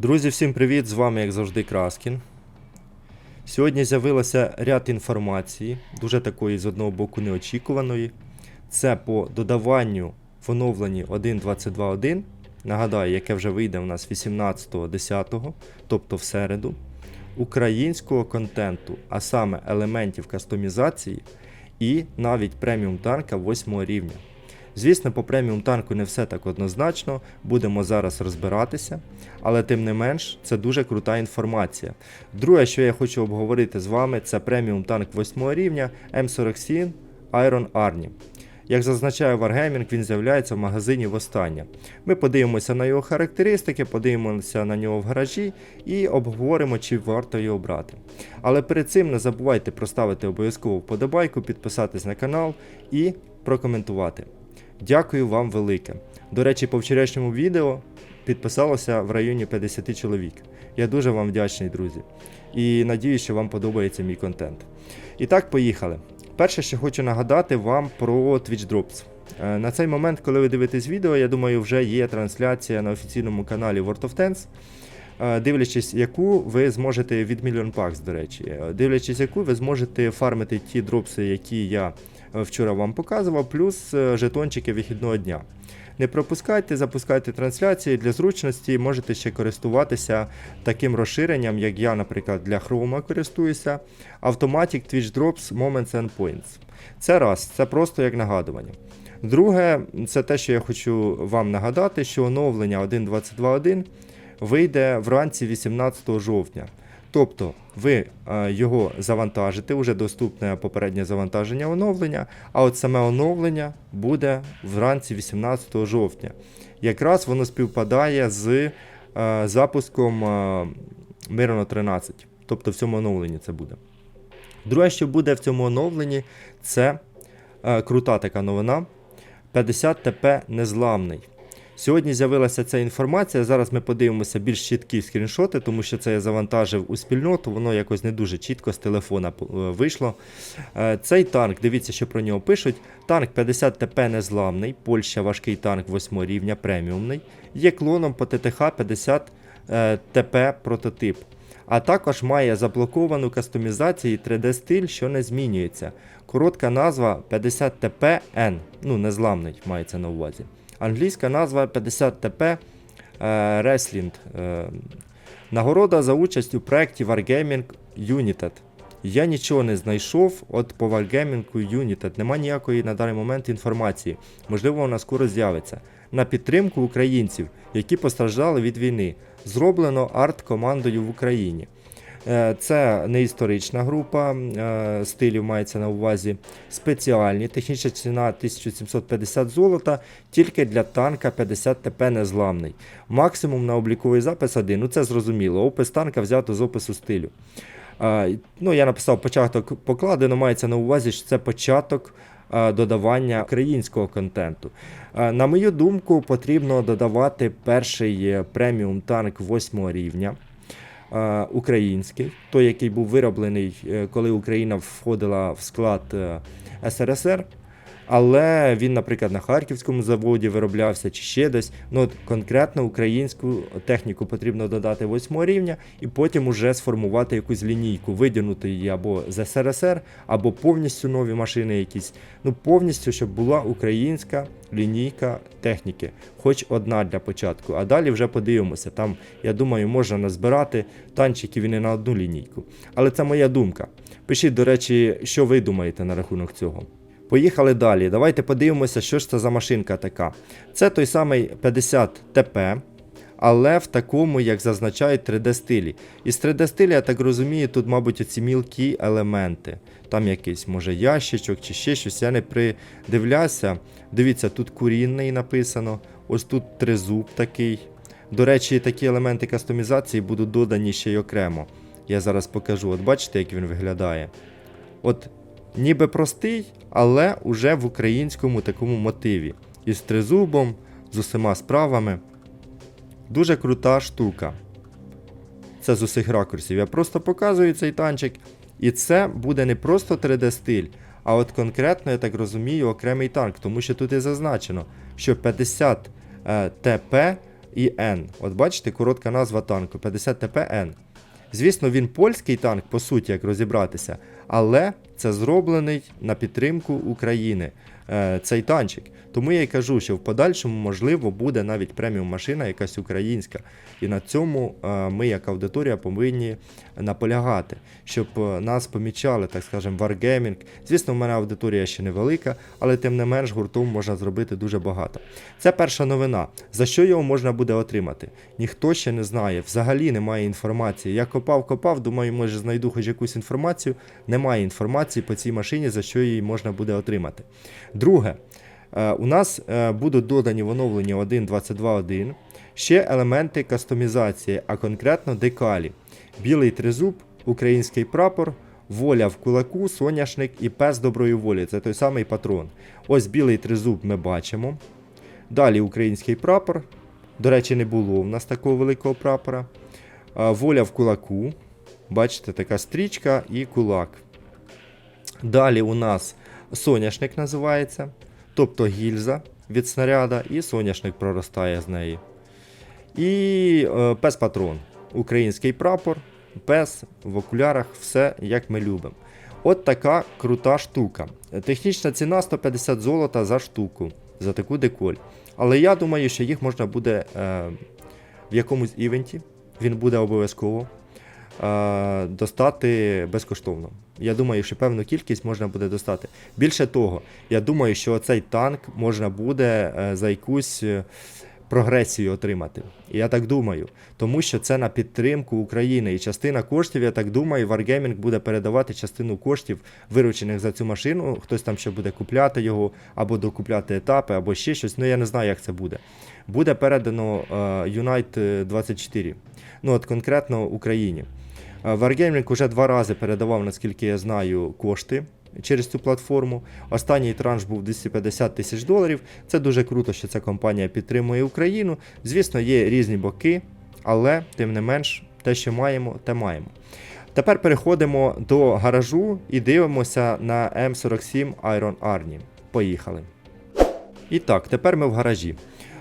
Друзі, всім привіт! З вами, як завжди, Краскін. Сьогодні з'явилося ряд інформації, дуже такої з одного боку неочікуваної. Це по додаванню в оновленні 1.22.1. Нагадаю, яке вже вийде у нас 18.10, тобто в середу, українського контенту, а саме елементів кастомізації і навіть преміум танка 8 рівня. Звісно, по преміум танку не все так однозначно, будемо зараз розбиратися, але тим не менш, це дуже крута інформація. Друге, що я хочу обговорити з вами, це преміум танк 8 рівня М47 Iron Army. Як зазначає Wargaming, він з'являється в магазині востаннє. Ми подивимося на його характеристики, подивимося на нього в гаражі і обговоримо, чи варто його брати. Але перед цим не забувайте проставити обов'язково вподобайку, підписатись на канал і прокоментувати. Дякую вам велике. До речі, по вчорашньому відео підписалося в районі 50 чоловік. Я дуже вам вдячний, друзі. І надію, що вам подобається мій контент. І так, поїхали. Перше, що хочу нагадати вам про Twitch Drops. Е, На цей момент, коли ви дивитесь відео, я думаю, вже є трансляція на офіційному каналі World of Tanks. Е, Дивлячись, яку ви зможете від Million Packs, до речі, Е, дивлячись, яку ви зможете фармити ті дропси, які я вчора вам показував, плюс е, жетончики вихідного дня. Не пропускайте, запускайте трансляції для зручності, можете ще користуватися таким розширенням, як я, наприклад, для Chrome користуюся. Automatic Twitch Drops Moments and Points. Це раз, це просто як нагадування. Друге, це те, що я хочу вам нагадати, що оновлення 1.22.1 вийде вранці 18 жовтня. Тобто ви е, його завантажите, вже доступне попереднє завантаження оновлення, а от саме оновлення буде вранці 18 жовтня. Якраз воно співпадає з е, запуском е, Мироно 13. Тобто в цьому оновленні це буде. Друге, що буде в цьому оновленні, це е, крута така новина. 50 ТП незламний. Сьогодні з'явилася ця інформація. Зараз ми подивимося більш чіткі скріншоти, тому що це я завантажив у спільноту, воно якось не дуже чітко з телефона е, вийшло. Е, Цей танк, дивіться, що про нього пишуть. Танк 50 ТП незламний, Польща важкий танк 8 рівня преміумний. Є клоном по ТТХ 50 е, ТП прототип. А також має заблоковану кастомізацію і 3D стиль, що не змінюється. Коротка назва 50 TPN, ну незламний мається на увазі. Англійська назва 50 TP е, Wrestling. Е, нагорода за участь у проєкті Wargaming United. Я нічого не знайшов от по Wargaming United. Нема ніякої на даний момент інформації. Можливо, вона скоро з'явиться. На підтримку українців, які постраждали від війни. Зроблено арт-командою в Україні. Е, Це не історична група е, стилів мається на увазі. Спеціальні. Технічна ціна 1750 золота, тільки для танка 50 ТП незламний. Максимум на обліковий запис 1. Ну це зрозуміло. Опис танка взято з опису стилю. Е, Ну, я написав початок покладено, мається на увазі, що це початок додавання українського контенту. На мою думку, потрібно додавати перший преміум танк 8 рівня. Е, Український, той, який був вироблений, е, коли Україна входила в склад е, СРСР. Але він, наприклад, на харківському заводі вироблявся чи ще десь. Ну, от конкретно українську техніку потрібно додати 8 рівня і потім уже сформувати якусь лінійку, видягнути її або з СРСР, або повністю нові машини якісь. Ну, повністю, щоб була українська лінійка техніки, хоч одна для початку. А далі вже подивимося. Там, я думаю, можна назбирати танчиків і не на одну лінійку. Але це моя думка. Пишіть, до речі, що ви думаєте на рахунок цього. Поїхали далі. Давайте подивимося, що ж це за машинка така. Це той самий 50 ТП, але в такому, як зазначають 3D стилі. Із 3D стилі, я так розумію, тут, мабуть, оці мілкі елементи. Там якийсь, може, ящичок чи ще щось. Я не придивлявся. Дивіться, тут курінний написано, ось тут тризуб такий. До речі, такі елементи кастомізації будуть додані ще й окремо. Я зараз покажу. От бачите, як він виглядає. От ніби простий, але уже в українському такому мотиві. Із тризубом, з усіма справами. Дуже крута штука. Це з усіх ракурсів. Я просто показую цей танчик. І це буде не просто 3D стиль, а от конкретно, я так розумію, окремий танк, тому що тут і зазначено, що 50 е, ТП і Н. От бачите, коротка назва танку 50 ТП Н. Звісно, він польський танк, по суті, як розібратися, але це зроблений на підтримку України. Е, Цей танчик. Тому я й кажу, що в подальшому, можливо, буде навіть преміум машина, якась українська. І на цьому е, ми, як аудиторія, повинні наполягати, щоб е, нас помічали, так скажемо, Wargaming. Звісно, в мене аудиторія ще невелика, але тим не менш гуртом можна зробити дуже багато. Це перша новина. За що його можна буде отримати? Ніхто ще не знає, взагалі немає інформації. Я копав, копав, думаю, може знайду хоч якусь інформацію. Немає інформації по цій машині, за що її можна буде отримати. Друге, е, у нас е, будуть додані в оновленні 1.22.1 ще елементи кастомізації, а конкретно декалі. Білий тризуб, український прапор, воля в кулаку, соняшник і пес доброї волі. Це той самий патрон. Ось білий тризуб ми бачимо. Далі український прапор. До речі, не було в нас такого великого прапора. Воля в кулаку. Бачите, така стрічка і кулак. Далі у нас соняшник називається, тобто гільза від снаряда, і соняшник проростає з неї. І е, пес патрон. Український прапор, пес в окулярах, все як ми любимо. От така крута штука. Технічна ціна 150 золота за штуку, за таку деколь. Але я думаю, що їх можна буде е, в якомусь івенті, він буде обов'язково достати безкоштовно. Я думаю, що певну кількість можна буде достати. Більше того, я думаю, що цей танк можна буде е, за якусь е, прогресію отримати. Я так думаю, тому що це на підтримку України. І частина коштів, я так думаю, Wargaming буде передавати частину коштів, виручених за цю машину. Хтось там ще буде купляти його, або докупляти етапи, або ще щось. Ну я не знаю, як це буде. Буде передано е, Unite 24. Ну от конкретно Україні. Wargaming уже два рази передавав, наскільки я знаю, кошти через цю платформу. Останній транш був 250 тисяч доларів. Це дуже круто, що ця компанія підтримує Україну. Звісно, є різні боки, але тим не менш, те, що маємо, те маємо. Тепер переходимо до гаражу і дивимося на М47 Iron Arnie. Поїхали. І так, тепер ми в гаражі.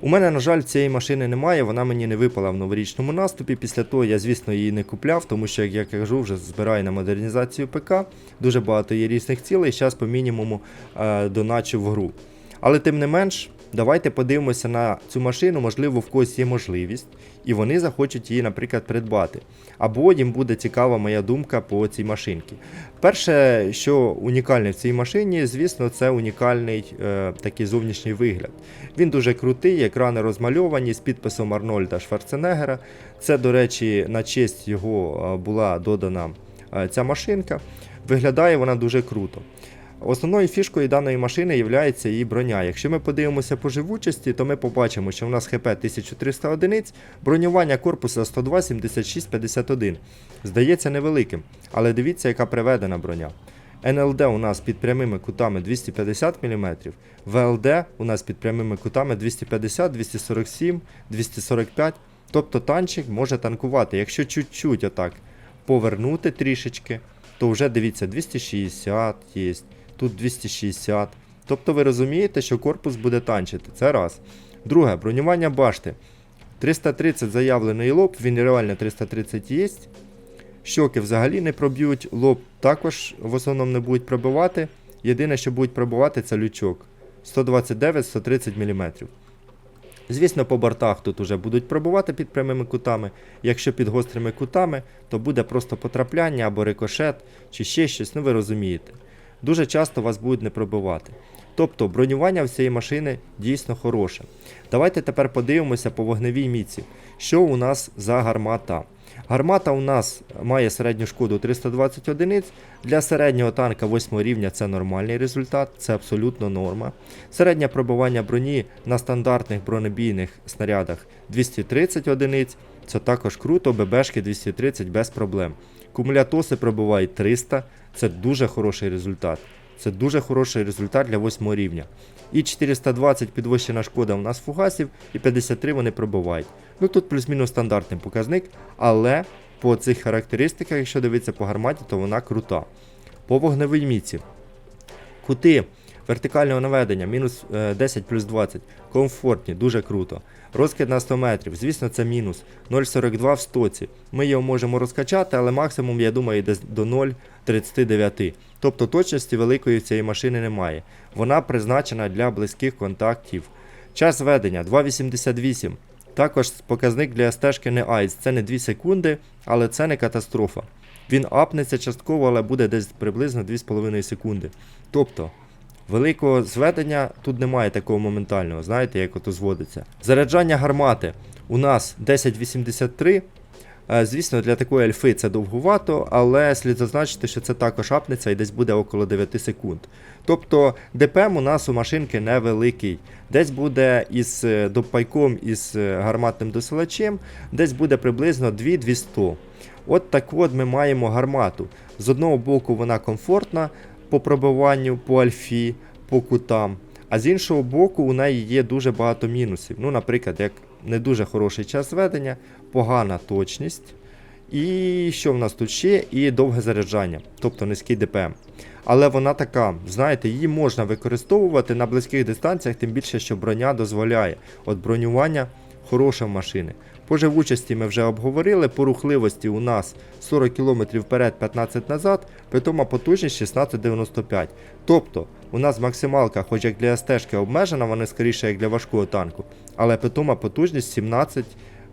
У мене, на жаль, цієї машини немає, вона мені не випала в новорічному наступі. Після того я, звісно, її не купляв, тому що, як я кажу, вже збираю на модернізацію ПК. Дуже багато є різних цілей, зараз по мінімуму е, доначу в гру. Але тим не менш, давайте подивимося на цю машину, можливо, в когось є можливість, і вони захочуть її, наприклад, придбати. Або їм буде цікава моя думка по цій машинці. Перше, що унікальне в цій машині, звісно, це унікальний е, такий зовнішній вигляд. Він дуже крутий, екрани розмальовані з підписом Арнольда Шварценеггера. Це, до речі, на честь його е, була додана е, ця машинка. Виглядає вона дуже круто. Основною фішкою даної машини є її броня. Якщо ми подивимося по живучості, то ми побачимо, що в нас ХП 1300 одиниць, бронювання корпуса 102, 76, 51. Здається невеликим, але дивіться, яка приведена броня. НЛД у нас під прямими кутами 250 мм, ВЛД у нас під прямими кутами 250, 247, 245. Тобто танчик може танкувати. Якщо чуть-чуть отак повернути трішечки, то вже дивіться 260 є, тут 260. Тобто ви розумієте, що корпус буде танчити. Це раз. Друге, бронювання башти. 330 заявлений лоб, він реально 330 є. Щоки взагалі не проб'ють, лоб також в основному не будуть пробивати. Єдине, що будуть пробивати, це лючок 129-130 мм. Звісно, по бортах тут уже будуть пробувати під прямими кутами. Якщо під гострими кутами, то буде просто потрапляння або рикошет, чи ще щось, ну ви розумієте. Дуже часто вас будуть не пробивати. Тобто бронювання всієї машини дійсно хороше. Давайте тепер подивимося по вогневій міці, що у нас за гармата. Гармата у нас має середню шкоду 320 одиниць. Для середнього танка 8 рівня це нормальний результат, це абсолютно норма. Середнє пробивання броні на стандартних бронебійних снарядах 230 одиниць. Це також круто, ББшки 230 без проблем. Кумулятоси пробивають 300, це дуже хороший результат. Це дуже хороший результат для 8 рівня. І 420 підвищена шкода у нас фугасів, і 53 вони пробивають. Ну тут плюс-мінус стандартний показник, але по цих характеристиках, якщо дивитися по гарматі, то вона крута. По вогневій міці. Кути вертикального наведення, мінус е, 10 плюс 20. Комфортні, дуже круто. Розкид на 100 метрів, звісно, це мінус. 0,42 в стоці. Ми його можемо розкачати, але максимум, я думаю, десь до 0,39. Тобто точності великої цієї машини немає. Вона призначена для близьких контактів. Час ведення 2,88. Також показник для стежки не айс. Це не 2 секунди, але це не катастрофа. Він апнеться частково, але буде десь приблизно 2,5 секунди. Тобто, великого зведення тут немає такого моментального, знаєте, як ото зводиться. Заряджання гармати у нас 1083. Е, Звісно, для такої альфи це довгувато, але слід зазначити, що це також апнеться і десь буде около 9 секунд. Тобто ДПМ у нас у машинки невеликий. Десь буде із е, допайком із е, гарматним досилачем, десь буде приблизно 2-200. От так от ми маємо гармату. З одного боку вона комфортна по пробиванню, по альфі, по кутам. А з іншого боку, у неї є дуже багато мінусів. Ну, наприклад, як не дуже хороший час ведення, погана точність. І що в нас тут ще? І довге заряджання, тобто низький ДПМ. Але вона така, знаєте, її можна використовувати на близьких дистанціях, тим більше, що броня дозволяє. От бронювання хороше в машини. По живучості ми вже обговорили, по рухливості у нас 40 км вперед, 15 назад, питома потужність 16,95. Тобто у нас максималка, хоч як для стежки обмежена, вона скоріше як для важкого танку, але питома потужність 17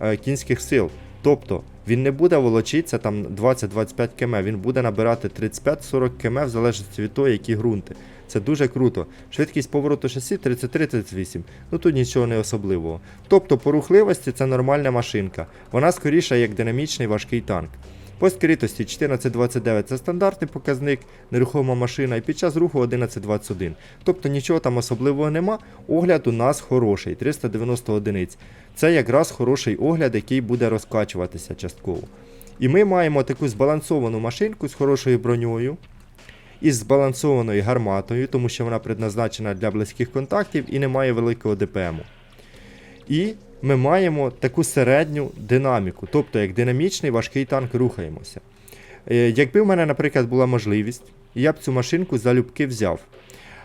е, кінських сил. Тобто він не буде волочитися там 20-25 км, він буде набирати 35-40 км в залежності від того, які ґрунти. Це дуже круто. Швидкість повороту шасі 33-38. Ну тут нічого не особливого. Тобто по рухливості це нормальна машинка. Вона скоріша як динамічний важкий танк. По скритості 1429 це стандартний показник, нерухома машина, і під час руху 1121. Тобто нічого там особливого нема. Огляд у нас хороший, 390 одиниць. Це якраз хороший огляд, який буде розкачуватися частково. І ми маємо таку збалансовану машинку з хорошою броньою. Із збалансованою гарматою, тому що вона предназначена для близьких контактів і не має великого ДПМу. І ми маємо таку середню динаміку, тобто як динамічний важкий танк рухаємося. Е, Якби в мене, наприклад, була можливість, я б цю машинку залюбки взяв.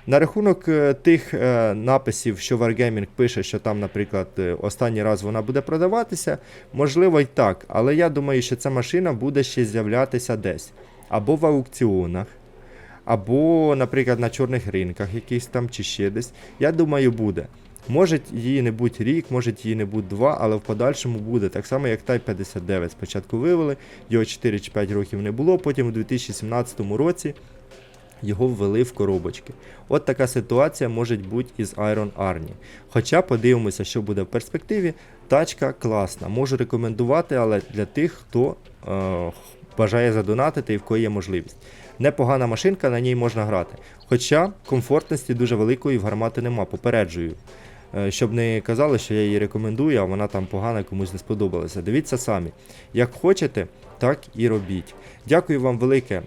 На рахунок е, тих е, написів, що Wargaming пише, що там, наприклад, останній раз вона буде продаватися, можливо й так, але я думаю, що ця машина буде ще з'являтися десь. Або в аукціонах, або, наприклад, на чорних ринках якихось там чи ще десь. Я думаю, буде. Може її не будь рік, може її не будь два, але в подальшому буде. Так само, як Type 59. Спочатку вивели, його 4 чи 5 років не було, потім у 2017 році його ввели в коробочки. От така ситуація може бути із Iron Arnie. Хоча подивимося, що буде в перспективі. Тачка класна. Можу рекомендувати, але для тих, хто е, бажає задонатити і в кої є можливість. Непогана машинка, на ній можна грати. Хоча комфортності дуже великої в гармати нема, попереджую. Е, Щоб не казали, що я її рекомендую, а вона там погана, комусь не сподобалася. Дивіться самі. Як хочете, так і робіть. Дякую вам велике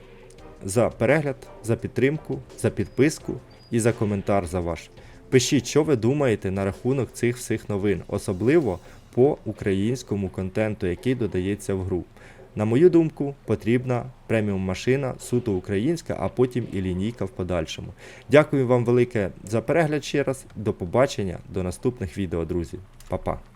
за перегляд, за підтримку, за підписку і за коментар за ваш. Пишіть, що ви думаєте на рахунок цих всіх новин, особливо по українському контенту, який додається в гру. На мою думку, потрібна преміум машина, суто українська, а потім і лінійка в подальшому. Дякую вам велике за перегляд ще раз. До побачення, до наступних відео, друзі. Па-па.